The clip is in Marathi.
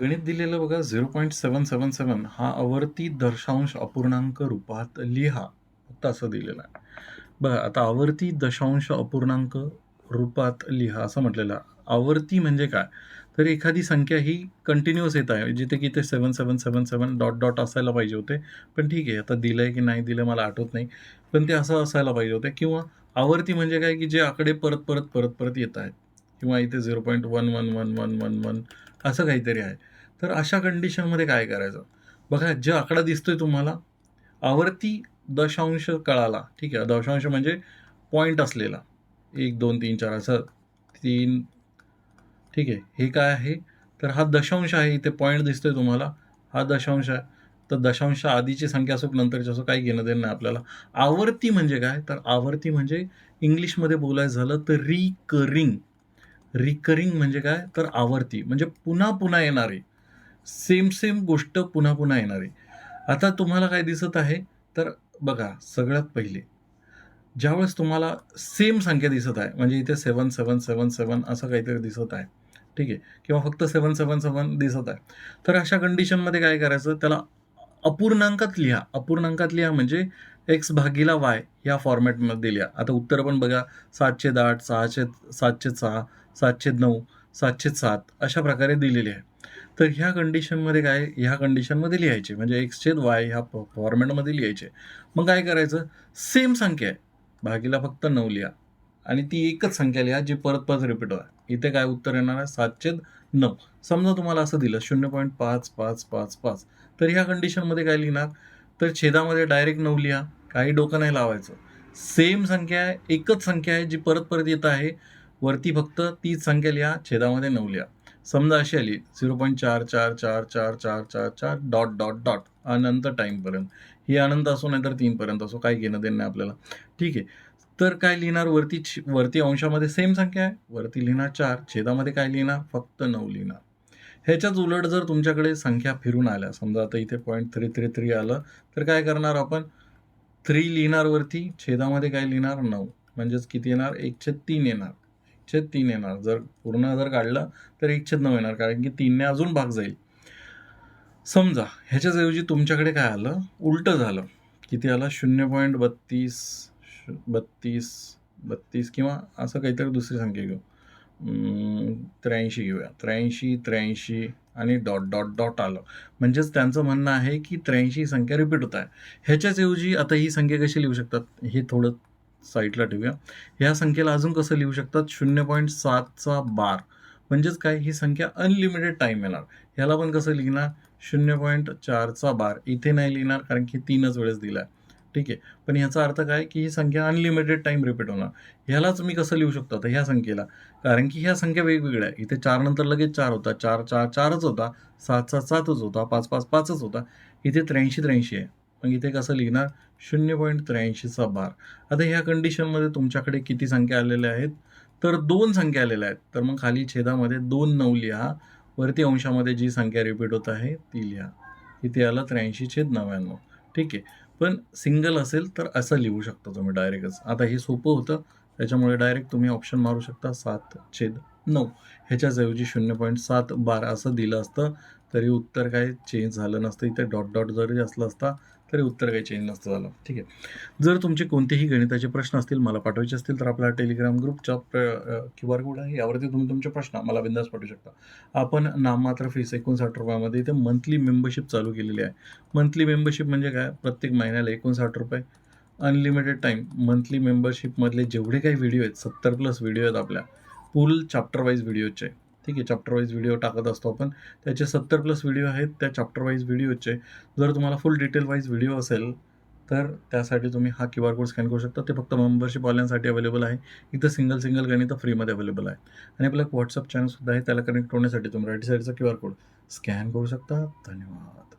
गणित दिलेलं बघा झिरो पॉईंट सेवन सेवन सेवन हा आवर्ती दशांश अपूर्णांक रूपात लिहा. फक्त असं दिलेलं आहे. बघा आता आवर्ती दशांश अपूर्णांक रूपात लिहा असं म्हटलेलं आवर्ती म्हणजे काय? तर एखादी संख्या ही कंटिन्युअस येत आहे. जिथे की ते सेवन सेवन सेवन सेवन डॉट डॉट असायला पाहिजे होते. पण ठीक आहे आता दिलं आहे की नाही दिलं मला आठवत नाही. पण ते असं असायला पाहिजे होते. किंवा आवर्ती म्हणजे काय? की जे आकडे परत परत परत परत येत आहेत. किंवा इथे zero point one one one one one one असं काहीतरी आहे. तर अशा कंडिशनमध्ये काय करायचं? बघा जे आकडा दिसतोय तुम्हाला आवर्ती दशांश कळाला ठीक आहे? दशांश म्हणजे पॉईंट असलेला. एक दोन तीन चार असं. तीन ठीक आहे? हे काय आहे? तर हा दशांश आहे इथे पॉईंट दिसतोय तुम्हाला. हा दशांश आहे. तर दशांश आधीची संख्या असो नंतरची असो काही घेणं देणं नाही आपल्याला. आवर्ती म्हणजे काय? तर आवर्ती म्हणजे इंग्लिशमध्ये बोलायचं झालं तर रिकरिंग रिकरिंग म्हणजे काय? तर आवर्ती. म्हणजे पुन्हा पुन्हा येणारी. सेम सेम गोष्ट पुन्हा पुन्हा येणार. आहे आता तुम्हाला काय दिसत आहे तर बघा सगळ्यात पहिले ज्यावेळेस तुम्हाला सेम संख्या दिसत आहे म्हणजे इथे सेवन सेवन सेवन सेवन असं काहीतरी दिसत आहे ठीक आहे किंवा फक्त सेवन सेवन सेवन दिसत आहे तर अशा कंडिशनमध्ये काय करायचं त्याला अपूर्णांकात लिहा. अपूर्णांकात लिहा म्हणजे एक्स भागीला वाय या फॉर्मॅटमध्ये लिहा. आता उत्तर पण बघा सातशे आठ सहाशे सातशे सहा सातशे नऊ सातशे सात अशा प्रकारे दिलेली आहे. तर ह्या कंडिशनमध्ये काय ह्या कंडिशनमध्ये लिहायचे म्हणजे एक्स छेद वाय ह्या फॉर्मॅटमध्ये लिहायचे मग काय करायचं? सेम संख्या आहे. भागीला फक्त नऊ लिहा. आणि ती एकच संख्या लिहा जी परत परत रिपीट होणार. इथे काय उत्तर येणार आहे? सातशे नऊ. समजा तुम्हाला असं दिलं शून्य पॉईंट पाच पाच पाच पाच. तर ह्या कंडिशनमध्ये काय लिहिणार? तर छेदामध्ये डायरेक्ट नऊ लिहा. काही डोकं नाही लावायचं. सेम संख्या आहे एकच संख्या आहे जी परत परत येत आहे. वरती फक्त तीच संख्या लिहा छेदामध्ये नऊ लिहा. समजा अशी आली झिरो पॉईंट चार चार चार चार चार चार चार डॉट डॉट डॉट अनंत टाईमपर्यंत ही अनंत असो नाही तर तीनपर्यंत असो काही घेणं देणं आपल्याला. ठीक आहे. तर काय लिहिणार? वरती वरती अंशामध्ये सेम संख्या आहे. वरती लिहिणार चार. छेदामध्ये काय लिहिणार? फक्त नऊ लिहिणार. ह्याच्याच उलट जर तुमच्याकडे संख्या फिरून आल्या समजा आता इथे पॉईंट थ्री थ्री थ्री आलं तर काय करणार आपण? थ्री लिहिणार वरती छेदामध्ये काय लिहिणार? नऊ. म्हणजेच किती येणार? एकशे तीन येणार. छेद तीन येणार. जर पूर्ण जर काढलं तर एकशे नऊ येणार कारण की तीनने अजून भाग जाईल. समजा ह्याच्याचऐवजी तुमच्याकडे काय आलं? उलटं झालं. किती आलं? शून्य पॉईंट बत्तीस बत्तीस बत्तीस किंवा असं काहीतरी दुसरी संख्या घेऊ. त्र्याऐंशी घेऊया. त्र्याऐंशी त्र्याऐंशी आणि डॉट डॉट डॉट आलं. म्हणजेच त्यांचं म्हणणं आहे की त्र्याऐंशी संख्या रिपीट होत आहे. ह्याच्याचऐवजी आता ही संख्या कशी लिहू शकतात? हे थोडं साईडला ठेवूया. ह्या संख्येला अजून कसं लिहू शकतात? शून्य पॉईंट सातचा बार. म्हणजेच काय? ही संख्या अनलिमिटेड टाईम येणार. ह्याला पण कसं लिहिणार? शून्य पॉईंट चारचा बार. इथे नाही लिहिणार कारण की तीनच वेळेस दिला आहे ठीक आहे. पण ह्याचा अर्थ काय? की ही संख्या अनलिमिटेड टाईम रिपीट होणार. ह्यालाच मी कसं लिहू शकतो? आता ह्या संख्येला. कारण की ह्या संख्या वेगवेगळ्या आहे इथे चार नंतर लगेच चार होता. चार चार चारच होता. सातचा सातच होता. पाच पाच पाचच होता. इथे त्र्याऐंशी त्र्याऐंशी आहे. मग इथे कसं लिहिणार शून्य पॉईंट त्र्याऐंशीचा बार आता ह्या कंडिशनमध्ये तुमच्याकडे किती संख्या आलेल्या आहेत? तर दोन संख्या आलेल्या आहेत. तर मग खाली छेदामध्ये दोन नऊ लिहा. वरती अंशामध्ये जी संख्या रिपीट होत आहे ती लिहा. इथे आलं त्र्याऐंशी छेद नव्याण्णव. ठीक आहे. पण सिंगल असेल तर असं लिहू शकता तुम्ही डायरेक्टच आता हे सोपं होतं. त्याच्यामुळे डायरेक्ट तुम्ही ऑप्शन मारू शकता सात छेद नऊ. ह्याच्याचऐवजी शून्य पॉईंट सात बारा असं दिलं असतं तरी उत्तर काय? चेंज झालं नसतं. इथे डॉट डॉट जरी असलं असता तरी उत्तर काही चेंज नसतं झालं. ठीक आहे. जर तुमचे कोणतेही गणिताचे प्रश्न असतील मला पाठवायचे असतील तर आपला टेलिग्राम ग्रुपचा क्यू आर कोड आहे. यावरती तुम्ही तुमचे प्रश्न मला बिंदास पाठवू शकता. आपण नाममात्र फीस एकोणसाठ रुपयामध्ये इथे मंथली मेंबरशिप चालू केलेली आहे. मंथली मेंबरशिप म्हणजे काय? प्रत्येक महिन्याला एकोणसाठ रुपये. अनलिमिटेड टाईम मंथली मेंबरशिपमधले जेवढे काही व्हिडिओ आहेत सत्तर प्लस व्हिडिओ आहेत आपल्या फुल चॅप्टर वाईज व्हिडिओचे ठीक आहे चॅप्टर वाईज व्हिडिओ टाकत असतो आपण. त्याचे सत्तर प्लस व्हिडिओ आहेत त्या चॅप्टर वाईज व्हिडिओचे जर तुम्हाला फुल डिटेल वाईज व्हिडिओ असेल तर त्यासाठी तुम्ही हा क्यू आर कोड स्कॅन करू शकता. ते फक्त मेंबरशिपवाल्यांसाठी अवेलेबल आहे. इथं सिंगल सिंगल गणितं फ्रीमध्ये अवेलेबल आहे. आणि आपलं एक व्हॉट्सअप चॅनलसुद्धा आहे त्याला कनेक्ट होण्यासाठी तुम्ही राईट साईडचा क्यू आर कोड स्कॅन करू शकता. धन्यवाद.